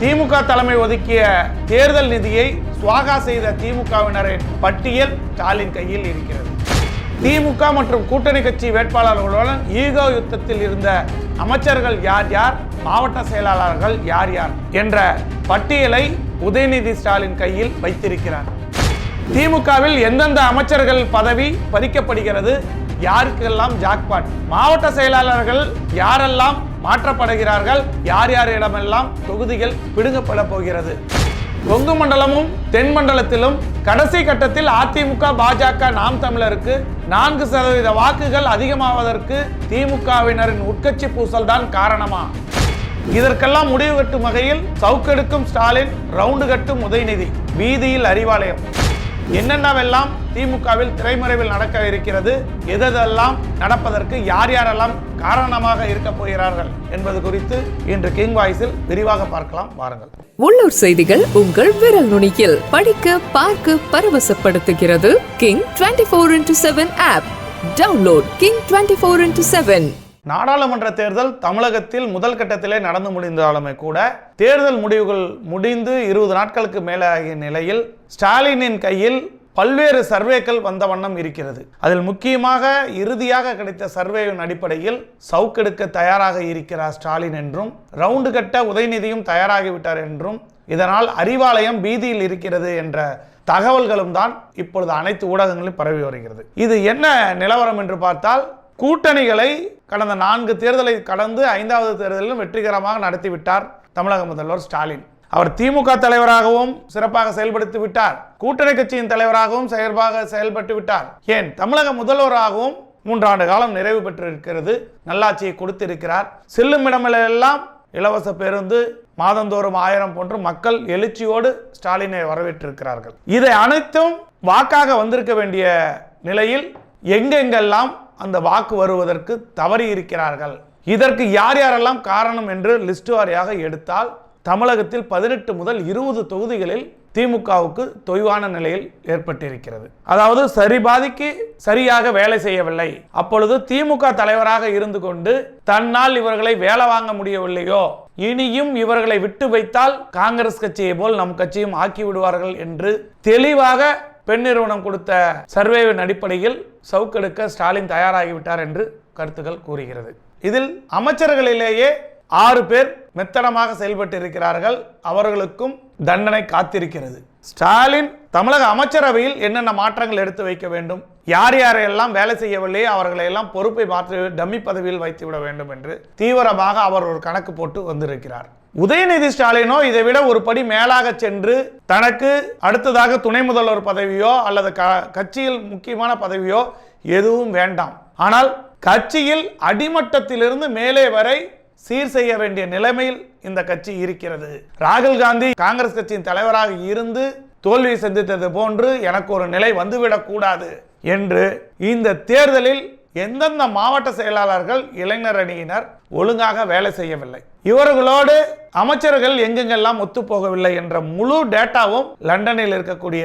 திமுக தலைமை ஒதுக்கிய தேர்தல் நிதியை சுவாகா செய்த திமுகவினரின் பட்டியல் ஸ்டாலின் கையில் இருக்கிறது. திமுக மற்றும் கூட்டணி கட்சி வேட்பாளர்களுடன் ஈகோ யுத்தத்தில் இருந்த அமைச்சர்கள் யார் யார் மாவட்ட செயலாளர்கள் யார் யார் என்ற பட்டியலை உதயநிதி ஸ்டாலின் கையில் வைத்திருக்கிறார். திமுகவில் எந்தெந்த அமைச்சர்கள் பதவி பறிக்கப்படுகிறது யாருக்கெல்லாம் ஜாக்பாட்? மாவட்ட செயலாளர்கள் யாரெல்லாம் மாற்றப்படுகிறார்கள்? யார் யாரிடமெல்லாம் தொகுதிகள் பிடுங்கப்பட போகிறது? கொங்கு மண்டலமும் தென் மண்டலத்திலும் கடைசி கட்டத்தில் அதிமுக பாஜக நாம் தமிழருக்கு நான்கு சதவீத வாக்குகள் அதிகமாவதற்கு திமுகவினரின் உட்கட்சி பூசல் தான் காரணமா? இதற்கெல்லாம் முடிவு கட்டும் வகையில் சவுக்கெடுக்கும் ஸ்டாலின் ரவுண்டு கட்டும் உதயநிதி வீதியில் அறிவாலயம். என்னென்னவெல்லாம் திமுகவில் திரைமறைவில் நடக்க இருக்கிறது எதெல்லாம் நடப்பதற்கு யார் யாரெல்லாம் காரணமாக இருக்க போகிறார்கள் என்பது குறித்து இன்று கிங் வாய்ஸில் விரிவாக பார்க்கலாம். வாருங்கள். உள்ளூர் செய்திகள் உங்கள் விரல் நுனியில். படிக்க பார்க்க பரவசப்படுத்துகிறது king twenty four into seven app download king twenty four into seven நாடாளுமன்ற தேர்தல் தமிழகத்தில் முதல் கட்டத்திலே நடந்து முடிந்தாலுமே கூட தேர்தல் முடிவுகள் முடிந்து இருபது நாட்களுக்கு மேலாகிய நிலையில் ஸ்டாலினின் கையில் பல்வேறு சர்வேக்கள் வந்த வண்ணம் இருக்கிறது. அதில் முக்கியமாக இறுதியாக கிடைத்த சர்வேயின் அடிப்படையில் சவுக்கெடுக்க தயாராக இருக்கிறார் ஸ்டாலின் என்றும் ரவுண்டு கட்ட உதயநிதியும் தயாராகிவிட்டார் என்றும் இதனால் அறிவாலயம் பீதியில் இருக்கிறது என்ற தகவல்களும் தான் இப்பொழுது அனைத்து ஊடகங்களிலும் பரவி வருகிறது. இது என்ன நிலவரம் என்று பார்த்தால் கூட்டணிகளை கடந்த நான்கு தேர்தலை கடந்து ஐந்தாவது தேர்தலிலும் வெற்றிகரமாக நடத்திவிட்டார் தமிழக முதல்வர் ஸ்டாலின். அவர் திமுக தலைவராகவும் சிறப்பாக செயல்படுத்தி விட்டார். கூட்டணி கட்சியின் தலைவராகவும் சிறப்பாக செயல்பட்டு விட்டார். ஏன்? தமிழக முதல்வராகவும் மூன்றாண்டு காலம் நிறைவு பெற்றிருக்கிறது. நல்லாட்சியை கொடுத்திருக்கிறார். செல்லும் இடமெல்லாம் இலவச பேருந்து மாதந்தோறும் ஆயிரம் போன்று மக்கள் எழுச்சியோடு ஸ்டாலினை வரவேற்றிருக்கிறார்கள். இதை அனைத்தும் வாக்காக வந்திருக்க வேண்டிய நிலையில் எங்கெங்கெல்லாம் அந்த வாக்கு வருவதற்கு தவறி இருக்கிறார்கள் இதற்கு யார் யாரெல்லாம் காரணம் என்று லிஸ்ட் வாரியாக எடுத்தால் தமிழகத்தில் பதினெட்டு முதல் இருபது தொகுதிகளில் திமுகவுக்கு தொய்வான நிலையில் ஏற்பட்டிருக்கிறது. அதாவது சரி பாதிக்கு சரியாக வேலை செய்யவில்லை. அப்பொழுது திமுக தலைவராக இருந்து கொண்டு தன்னால் இவர்களை வேலை வாங்க முடியவில்லையோ இனியும் இவர்களை விட்டு வைத்தால் காங்கிரஸ் கட்சியை போல் நம் கட்சியும் ஆக்கி விடுவார்கள் என்று தெளிவாக பெண் நிறுவனம் கொடுத்த சர்வேவின் அடிப்படையில் சவுக்கெடுக்க ஸ்டாலின் தயாராகிவிட்டார் என்று கருத்துக்கள் கூறுகிறது. இதில் அமைச்சர்களிலேயே ஆறு பேர் மெத்தனமாக செயல்பட்டு இருக்கிறார்கள் அவர்களுக்கும் தண்டனை காத்திருக்கிறது. ஸ்டாலின் தமிழக அமைச்சரவையில் என்னென்ன மாற்றங்கள் எடுத்து வைக்க வேண்டும்? யார் யாரையெல்லாம் வேலை செய்யவில்லையோ அவர்களை எல்லாம் பொறுப்பை மாற்றி டம்மி பதவியில் வைத்து விட வேண்டும் என்று தீவிரமாக அவர் ஒரு கணக்கு போட்டு வந்திருக்கிறார். உதயநிதி ஸ்டாலினோ இதை விட ஒரு படி மேலாக சென்று தனக்கு அடுத்ததாக துணை முதல்வர் பதவியோ அல்லது க- கட்சியில் முக்கியமான பதவியோ எதுவும் வேண்டாம். ஆனால் கட்சியில் அடிமட்டத்திலிருந்து மேலே வரை சீர் செய்ய வேண்டிய நிலைமையில் இந்த கட்சி இருக்கிறது. ராகுல் காந்தி காங்கிரஸ் கட்சியின் தலைவராக இருந்து தோல்வி சந்தித்தது போன்று எனக்கு ஒரு நிலை வந்துவிடக் கூடாது என்று இந்த தேர்தலில் எந்தெந்த மாவட்ட செயலாளர்கள் இளைஞர் அணியினர் ஒழுங்காக வேலை செய்யவில்லை? இவர்களோடு அமைச்சர்கள் எங்கெங்கெல்லாம் ஒத்துப்போகவில்லை என்ற முழு டேட்டாவும் லண்டனில் இருக்கக்கூடிய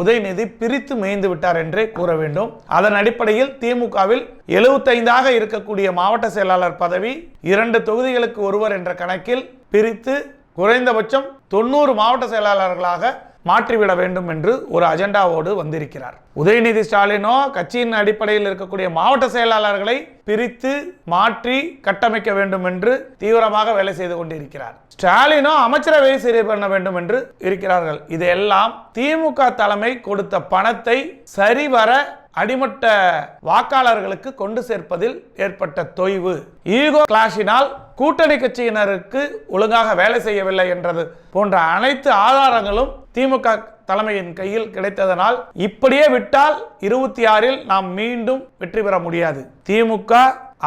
உதயநிதி பிரித்து மேய்ந்து விட்டார் என்றே கூற வேண்டும். அதன் அடிப்படையில் திமுகவில் எழுபத்தைந்தாக இருக்கக்கூடிய மாவட்ட செயலாளர் பதவி இரண்டு தொகுதிகளுக்கு ஒருவர் என்ற கணக்கில் பிரித்து குறைந்தபட்சம் தொண்ணூறு மாவட்ட செயலாளர்களாக மாற்றிவிட வேண்டும் என்று ஒரு அஜெண்டாவோடு வந்திருக்கிறார். உதயநிதி ஸ்டாலினோ கட்சியின் அடிப்படையில் இருக்கக்கூடிய மாவட்ட செயலாளர்களை பிரித்து மாற்றி கட்டமைக்க வேண்டும் என்று தீவிரமாக வேலை செய்து கொண்டிருக்கிறார். ஸ்டாலினோ அமைச்சரவை சரி பண்ண வேண்டும் என்று இருக்கிறார்கள். இதையெல்லாம் திமுக தலைமை கொடுத்த பணத்தை சரிவர அடிமட்ட வாக்காளர்களுக்கு கொண்டு சேர்ப்பதில் ஏற்பட்ட தொய்வு. ஈகோ கிளாஷினால் கூட்டணி கட்சியினருக்கு ஒழுங்காக வேலை செய்யவில்லை என்றது போன்ற அனைத்து ஆதாரங்களும் திமுக தலைமையின் கையில் கிடைத்ததனால் இப்படியே விட்டால் இருபத்தி ஆறில் நாம் மீண்டும் வெற்றி பெற முடியாது. திமுக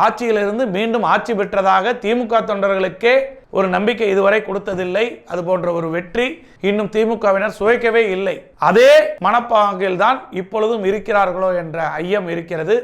ஆட்சியிலிருந்து மீண்டும் ஆட்சி பெற்றதாக திமுக தொண்டர்களுக்கே ஒரு நம்பிக்கை இதுவரை கொடுத்ததில்லை. அது போன்ற ஒரு வெற்றி இன்னும் திமுகவினர் சுவைக்கவே இல்லை. அதே மனப்பாங்கில் தான் இப்பொழுதும் இருக்கிறார்களோ என்ற ஐயம் இருக்கிறது.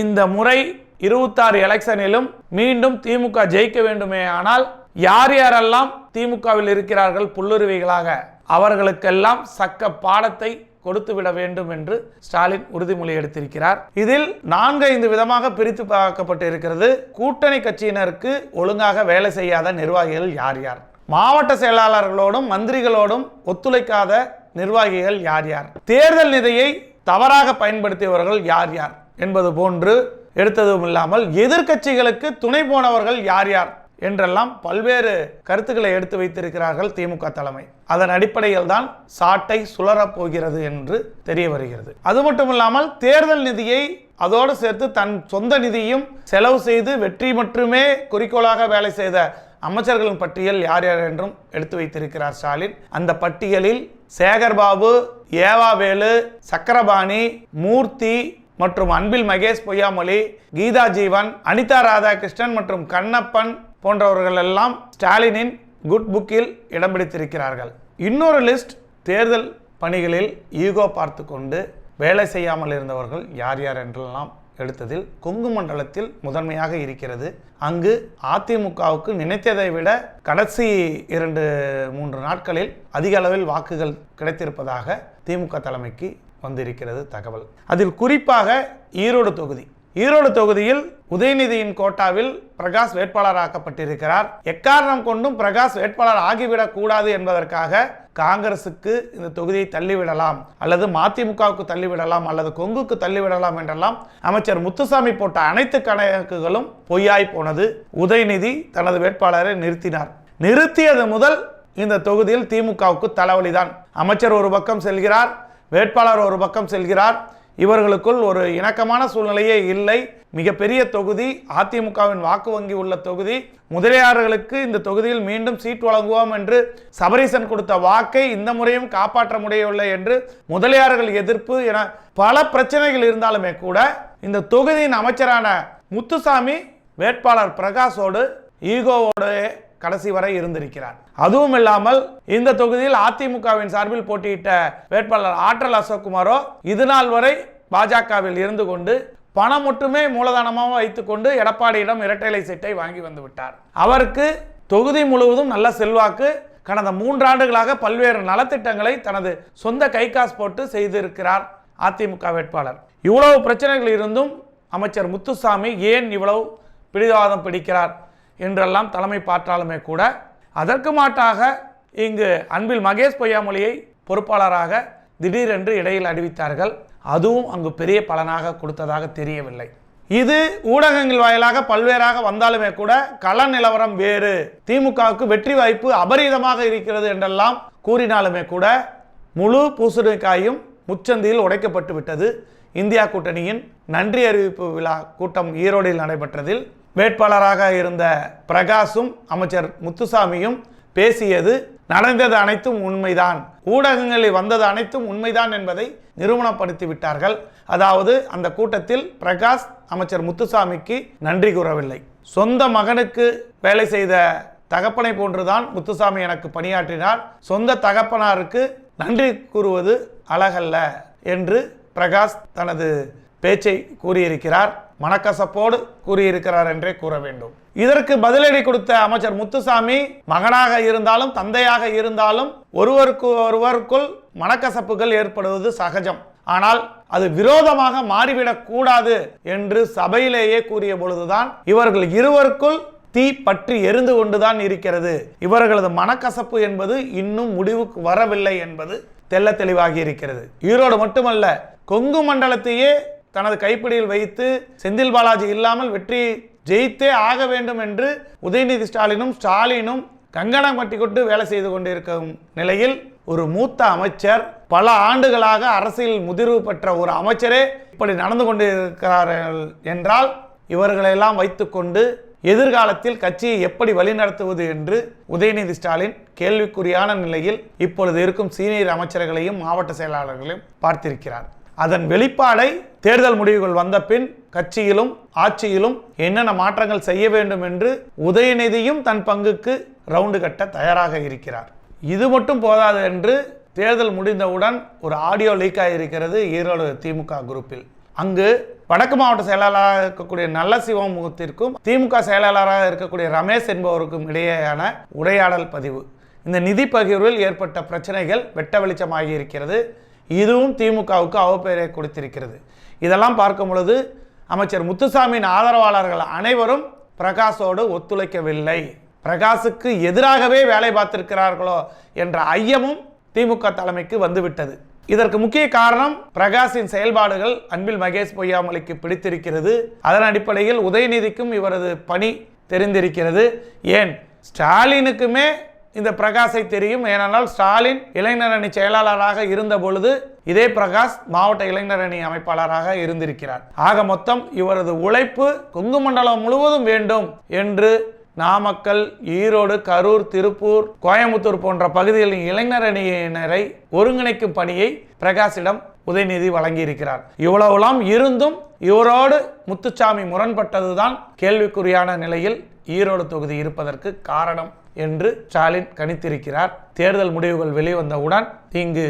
இந்த முறை இருபத்தாறு எலெக்ஷனிலும் மீண்டும் திமுக ஜெயிக்க வேண்டுமே ஆனால் யார் யாரெல்லாம் திமுகவில் இருக்கிறார்கள் புல்லுருவிகளாக அவர்களுக்கெல்லாம் சக்க பாடத்தை கொடுத்து விட வேண்டும் என்று ஸ்டாலின் உறுதிமொழி எடுத்திருக்கிறார். இதில் நான்கு ஐந்து விதமாக பிரித்து பார்க்கப்பட்டு இருக்கிறது கூட்டணி கட்சியினருக்கு ஒழுங்காக வேலை செய்யாத நிர்வாகிகள் யார் யார்? மாவட்ட செயலாளர்களோடும் மந்திரிகளோடும் ஒத்துழைக்காத நிர்வாகிகள் யார் யார்? தேர்தல் நிதியை தவறாக பயன்படுத்தியவர்கள் யார் யார்? என்பது போன்று எடுத்ததும் இல்லாமல் எதிர்க்கட்சிகளுக்கு துணை போனவர்கள் யார் யார்? என்றெல்லாம் பல்வேறு கருத்துக்களை எடுத்து வைத்திருக்கிறார்கள் திமுக தலைமை. அதன் அடிப்படையில் தான் சாட்டை சுழறப் போகிறது என்று தெரிய வருகிறது. அது மட்டும் இல்லாமல் தேர்தல் நிதியை அதோடு சேர்த்து தன் சொந்த நிதியும் செலவு செய்து வெற்றி மட்டுமே குறிக்கோளாக வேலை செய்த அமைச்சர்களின் பட்டியல் யார் யார் என்றும் எடுத்து வைத்திருக்கிறார் ஸ்டாலின். அந்த பட்டியலில் சேகர்பாபு ஏவாவேலு சக்கரபாணி மூர்த்தி மற்றும் அன்பில் மகேஷ் பொய்யாமொழி கீதா ஜீவன் அனிதா ராதாகிருஷ்ணன் மற்றும் கண்ணப்பன் போன்றவர்கள் எல்லாம் ஸ்டாலினின் குட் புக்கில் இடம் பிடித்திருக்கிறார்கள். இன்னொரு லிஸ்ட் தேர்தல் பணிகளில் ஈகோ பார்த்து கொண்டு வேலை செய்யாமல் இருந்தவர்கள் யார் யார் என்றெல்லாம் எடுத்ததில் கொங்கு மண்டலத்தில் முதன்மையாக இருக்கிறது. அங்கு அதிமுகவுக்கு நினைத்ததை விட கடைசி இரண்டு மூன்று நாட்களில் அதிக அளவில் வாக்குகள் கிடைத்திருப்பதாக திமுக தலைமைக்கு வந்திருக்கிறது தகவல். அதில் குறிப்பாக ஈரோடு தொகுதி. ஈரோடு தொகுதியில் உதயநிதியின் கோட்டாவில் பிரகாஷ் வேட்பாளராக்கப்பட்டிருக்கிறார். எக்காரணம் கொண்டும் பிரகாஷ் வேட்பாளர் ஆகிவிடக் கூடாது என்பதற்காக காங்கிரசுக்கு இந்த தொகுதியை தள்ளிவிடலாம் அல்லது மதிமுகவுக்கு தள்ளிவிடலாம் அல்லது கொங்குக்கு தள்ளிவிடலாம் என்றெல்லாம் அமைச்சர் முத்துசாமி போட்ட அனைத்து கணக்குகளும் பொய்யாய் போனது உதயநிதி தனது வேட்பாளரை நிறுத்தினார். நிறுத்தியது முதல் இந்த தொகுதியில் திமுகவுக்கு தலைவலிதான். அமைச்சர் ஒரு பக்கம் செல்கிறார் வேட்பாளர் ஒரு பக்கம் செல்கிறார் இவர்களுக்குள் ஒரு இணக்கமான சூழ்நிலையே இல்லை. மிகப்பெரிய தொகுதி அதிமுகவின் வாக்கு வங்கி உள்ள தொகுதி. முதலியார்களுக்கு இந்த தொகுதியில் மீண்டும் சீட் வழங்குவோம் என்று சபரீசன் கொடுத்த வாக்கை இந்த முறையும் காப்பாற்ற முடியவில்லை என்று முதலியார்கள் எதிர்ப்பு என பல பிரச்சனைகள் இருந்தாலுமே கூட இந்த தொகுதியின் அமைச்சரான முத்துசாமி வேட்பாளர் பிரகாஷோடு ஈகோவோடு கடைசி வரை இருந்திருக்கிறார். அதுவும் இல்லாமல் இந்த தொகுதியில் அதிமுகவின் சார்பில் போட்டியிட்ட வேட்பாளர் ஆற்றல் அசோக்குமாரோ இது நாள் வரை பாஜகவில் இருந்து கொண்டு பணம் மட்டுமே மூலதனமாக வைத்துக்கொண்டு எடப்பாடியிடம் இரட்டைலை சீட்டை வாங்கி வந்து விட்டார். அவருக்கு தொகுதி முழுவதும் நல்ல செல்வாக்கு கடந்த மூன்றாண்டுகளாக பல்வேறு நலத்திட்டங்களை தனது சொந்த கை காசு போட்டு செய்திருக்கிறார் அதிமுக வேட்பாளர். இவ்வளவு பிரச்சனைகள் இருந்தும் அமைச்சர் முத்துசாமி ஏன் இவ்வளவு பிடிவாதம் பிடிக்கிறார்? என்றெல்லாம் தலைமை பார்த்தாலுமே கூட அதற்கு மாட்டாக இங்கு அன்பில் மகேஷ் பொய்யாமொழியை பொறுப்பாளராக திடீரென்று இடையில் அறிவித்தார்கள். அதுவும் அங்கு பெரிய பலனாக கொடுத்ததாக தெரியவில்லை. இது ஊடகங்கள் வாயிலாக பல்வேறாக வந்தாலுமே கூட கள நிலவரம் வேறு. திமுகவுக்கு வெற்றி வாய்ப்பு அபரீதமாக இருக்கிறது என்றெல்லாம் கூறினாலுமே கூட முழு பூசணிக்காயும் முச்சந்தியில் உடைக்கப்பட்டு விட்டது இந்தியா கூட்டணியின் நன்றி அறிவிப்பு விழா கூட்டம் ஈரோடில் நடைபெற்றதில் வேட்பாளராக இருந்த பிரகாஷும் அமைச்சர் முத்துசாமியும் பேசியது நடந்தது அனைத்தும் உண்மைதான். ஊடகங்களில் வந்தது அனைத்தும் உண்மைதான் என்பதை நிறுவனப்படுத்தி விட்டார்கள் அதாவது அந்த கூட்டத்தில் பிரகாஷ் அமைச்சர் முத்துசாமிக்கு நன்றி கூறவில்லை. சொந்த மகனுக்கு வேலை செய்த தகப்பனை போன்றுதான் முத்துசாமி எனக்கு பணியாற்றினார். சொந்த தகப்பனாருக்கு நன்றி கூறுவது அழகல்ல என்று பிரகாஷ் தனது பேச்சை கூறியிருக்கிறார் மனக்கசப்போடு கூறியிருக்கிறார் என்றே கூற வேண்டும். இதற்கு பதிலடி கொடுத்த அமைச்சர் முத்துசாமி மகனாக இருந்தாலும் தந்தையாக இருந்தாலும் ஒருவருக்கு ஒருவருக்குள் மனக்கசப்புகள் ஏற்படுவது சகஜம். ஆனால் அது விரோதமாக மாறிவிடக் கூடாது என்று சபையிலேயே கூறிய பொழுதுதான் இவர்கள் இருவருக்குள் தீ பற்றி எரிந்து கொண்டுதான் இருக்கிறது. இவர்களது மனக்கசப்பு என்பது இன்னும் முடிவுக்கு வரவில்லை என்பது தெள்ள தெளிவாகி இருக்கிறது. ஈரோடு மட்டுமல்ல கொங்கு மண்டலத்தையே தனது கைப்பிடியில் வைத்து செந்தில் பாலாஜி இல்லாமல் வெற்றி ஜெயித்தே ஆக வேண்டும் என்று உதயநிதி ஸ்டாலினும் ஸ்டாலினும் கங்கணம் கட்டிக்கொண்டு வேலை செய்து கொண்டிருக்கும் நிலையில் ஒரு மூத்த அமைச்சர் பல ஆண்டுகளாக அரசியல் முதிர்வு பெற்ற ஒரு அமைச்சரே இப்படி நடந்து கொண்டிருக்கிறார்கள் என்றால் இவர்களெல்லாம் வைத்துக்கொண்டு எதிர்காலத்தில் கட்சியை எப்படி வழிநடத்துவது என்று உதயநிதி ஸ்டாலின் கேள்விக்குறியான நிலையில் இப்பொழுது இருக்கும் சீனியர் அமைச்சர்களையும் மாவட்ட செயலாளர்களையும் பார்த்திருக்கிறார். அதன் வெளிப்பாடை தேர்தல் முடிவுகள் வந்த பின் கட்சியிலும் ஆட்சியிலும் என்னென்ன மாற்றங்கள் செய்ய வேண்டும் என்று உதயநிதியும் தன் பங்குக்கு ரவுண்டு கட்ட தயாராக இருக்கிறார். இது மட்டும் போதாது என்று தேர்தல் முடிந்தவுடன் ஒரு ஆடியோ லீக் ஆகியிருக்கிறது ஈரோடு திமுக குரூப்பில். அங்கு வடக்கு மாவட்ட செயலாளராக இருக்கக்கூடிய நல்ல சிவமுகத்திற்கும் திமுக செயலாளராக இருக்கக்கூடிய ரமேஷ் என்பவருக்கும் இடையேயான உரையாடல் பதிவு. இந்த நிதி பகிர்வில் ஏற்பட்ட பிரச்சனைகள் வெட்ட வெளிச்சமாகி இருக்கிறது. இதுவும் திமுகவுக்கு அவப்பெயரை கொடுத்திருக்கிறது. இதெல்லாம் பார்க்கும் பொழுது அமைச்சர் முத்துசாமியின் ஆதரவாளர்கள் அனைவரும் பிரகாஷோடு ஒத்துழைக்கவில்லை. பிரகாசுக்கு எதிராகவே வேலை பார்த்திருக்கிறார்களோ என்ற ஐயமும் திமுக தலைமைக்கு வந்துவிட்டது. இதற்கு முக்கிய காரணம் பிரகாஷின் செயல்பாடுகள் அன்பில் மகேஷ் பொய்யாமலைக்கு பிடித்திருக்கிறது. அதன் அடிப்படையில் உதயநிதிக்கும் இவரது பணி தெரிந்திருக்கிறது. ஏன்? ஸ்டாலினுக்குமே இந்த பிரகாஷை தெரியும். ஏனென்றால் ஸ்டாலின் இளைஞர் அணி செயலாளராக இருந்த பொழுது இதே பிரகாஷ் மாவட்ட இளைஞர் அணி அமைப்பாளராக இருந்திருக்கிறார். ஆக மொத்தம் இவரது உழைப்பு கொங்கு மண்டலம் முழுவதும் வேண்டும் என்று நாமக்கல் ஈரோடு கரூர் திருப்பூர் கோயம்புத்தூர் போன்ற பகுதிகளின் இளைஞர் அணியினரை ஒருங்கிணைக்கும் பணியை பிரகாஷிடம் உதயநிதி வழங்கியிருக்கிறார். இவ்வளவுலாம் இருந்தும் இவரோடு முத்துச்சாமி முரண்பட்டதுதான் கேள்விக்குறியான நிலையில் ஈரோடு தொகுதி இருப்பதற்கு காரணம். என்று ஸ்டாலின் கணித்திருக்கிறார். தேர்தல் முடிவுகள் வெளிவந்தவுடன் இங்கு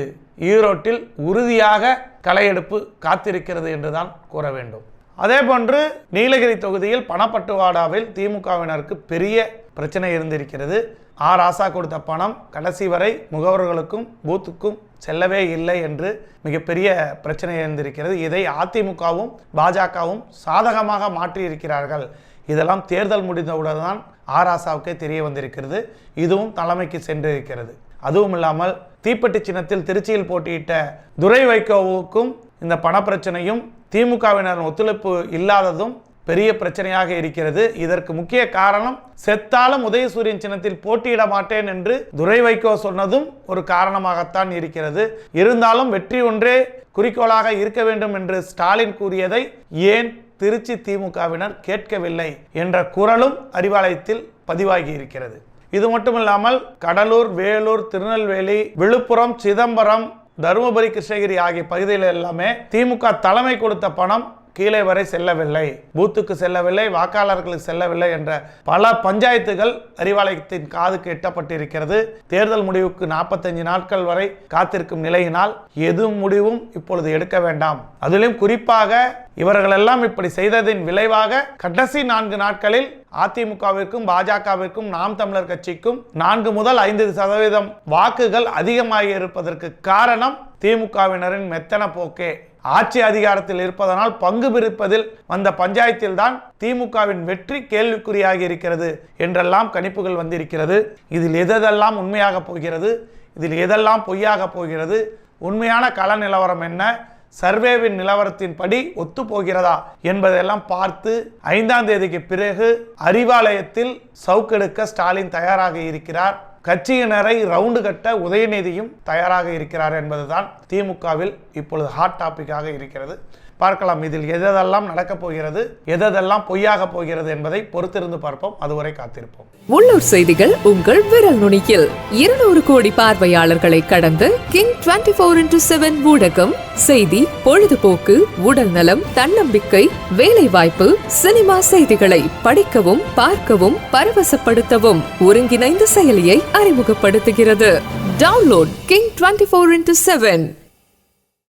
ஈரோட்டில் உறுதியாக களையெடுப்பு காத்திருக்கிறது என்றுதான் கூற வேண்டும். அதே போன்று நீலகிரி தொகுதியில் பணப்பட்டுவாடாவில் திமுகவினருக்கு பெரிய பிரச்சனை இருந்திருக்கிறது. ஆ ராசா கொடுத்த பணம் கடைசி வரை முகவர்களுக்கும் பூத்துக்கும் செல்லவே இல்லை என்று மிகப்பெரிய பிரச்சனை இருந்திருக்கிறது. இதை அதிமுகவும் பாஜகவும் சாதகமாக மாற்றியிருக்கிறார்கள். இதெல்லாம் தேர்தல் முடிந்தவுடன் தான் ஆராசாவுக்கே தெரிய வந்திருக்கிறது. இதுவும் தலைமைக்கு சென்றிருக்கிறது. அதுவும் இல்லாமல் தீப்பெட்டி சின்னத்தில் திருச்சியில் போட்டியிட்ட துரை வைகோவுக்கும் இந்த பணப்பிரச்சனையும் திமுகவினர் ஒத்துழைப்பு இல்லாததும் பெரிய பிரச்சனையாக இருக்கிறது. இதற்கு முக்கிய காரணம் செத்தாலும் உதயசூரியன் சின்னத்தில் போட்டியிட மாட்டேன் என்று துரை வைகோ சொன்னதும் ஒரு காரணமாகத்தான் இருக்கிறது. இருந்தாலும் வெற்றி ஒன்றே குறிக்கோளாக இருக்க வேண்டும் என்று ஸ்டாலின் கூறியதை ஏன் திருச்சி திமுகவினர் கேட்கவில்லை என்ற குரலும் அறிவாலயத்தில் பதிவாகி இருக்கிறது இது மட்டுமில்லாமல் கடலூர் வேலூர் திருநெல்வேலி விழுப்புரம் சிதம்பரம் தருமபுரி கிருஷ்ணகிரி ஆகிய பகுதிகளில் எல்லாமே திமுக தலைமை கொடுத்த பணம் கீழே வரை செல்லவில்லை பூத்துக்கு செல்லவில்லை வாக்காளர்களுக்கு செல்லவில்லை என்ற பல பஞ்சாயத்துகள் அறிவாலயத்தின் காதுக்கு எட்டப்பட்டிருக்கிறது. தேர்தல் முடிவுக்கு நாற்பத்தஞ்சு நாட்கள் வரை காத்திருக்கும் நிலையினால் எது முடிவும் இப்பொழுது எடுக்க வேண்டாம். அதிலும் குறிப்பாக இவர்களெல்லாம் இப்படி செய்ததின் விளைவாக கடைசி நான்கு நாட்களில் அதிமுகவிற்கும் பாஜகவிற்கும் நாம் தமிழர் கட்சிக்கும் நான்கு முதல் ஐந்து சதவீதம் வாக்குகள் அதிகமாகி இருப்பதற்கு காரணம் திமுகவினரின் மெத்தன போக்கே. ஆட்சி அதிகாரத்தில் இருப்பதனால் பங்கு பிரிப்பதில் வந்த பஞ்சாயத்தில் தான் திமுகவின் வெற்றி கேள்விக்குறியாகி இருக்கிறது என்றெல்லாம் கணிப்புகள் வந்திருக்கிறது. இதில் எதெல்லாம் உண்மையாக போகிறது? இதில் எதெல்லாம் பொய்யாக போகிறது? உண்மையான கள நிலவரம் என்ன? சர்வேவின் நிலவரத்தின்படி ஒத்து போகிறதா என்பதெல்லாம் பார்த்து ஐந்தாம் தேதிக்கு பிறகு அறிவாலயத்தில் சவுக்கெடுக்க ஸ்டாலின் தயாராக இருக்கிறார். கட்சியினரை ரவுண்டு கட்ட உதயநிதியும் தயாராக இருக்கிறார் என்பதுதான் திமுகவில் இப்பொழுது ஹாட் டாபிக்காக இருக்கிறது. பார்க்கலாம். இதில் எதெல்லாம் நடக்கப் போகிறது எதெல்லாம் பொய்யாக போகிறது என்பதை பொறுத்திருந்து பார்ப்போம். அதுவரை காத்திருப்போம். உள்ளூர் செய்திகள் உங்கள் விரல் நுனியில். இருநூறு கோடி பார்வையாளர்களை கடந்து king twenty four into seven ஊடகம் செய்தி பொழுதுபோக்கு உடல் நலம் தன்னம்பிக்கை வேலை வாய்ப்பு சினிமா செய்திகளை படிக்கவும் பார்க்கவும் பரவசப்படுத்தவும் ஒருங்கிணைந்த செயலியை அறிமுகப்படுத்துகிறது. Download king twenty four into seven.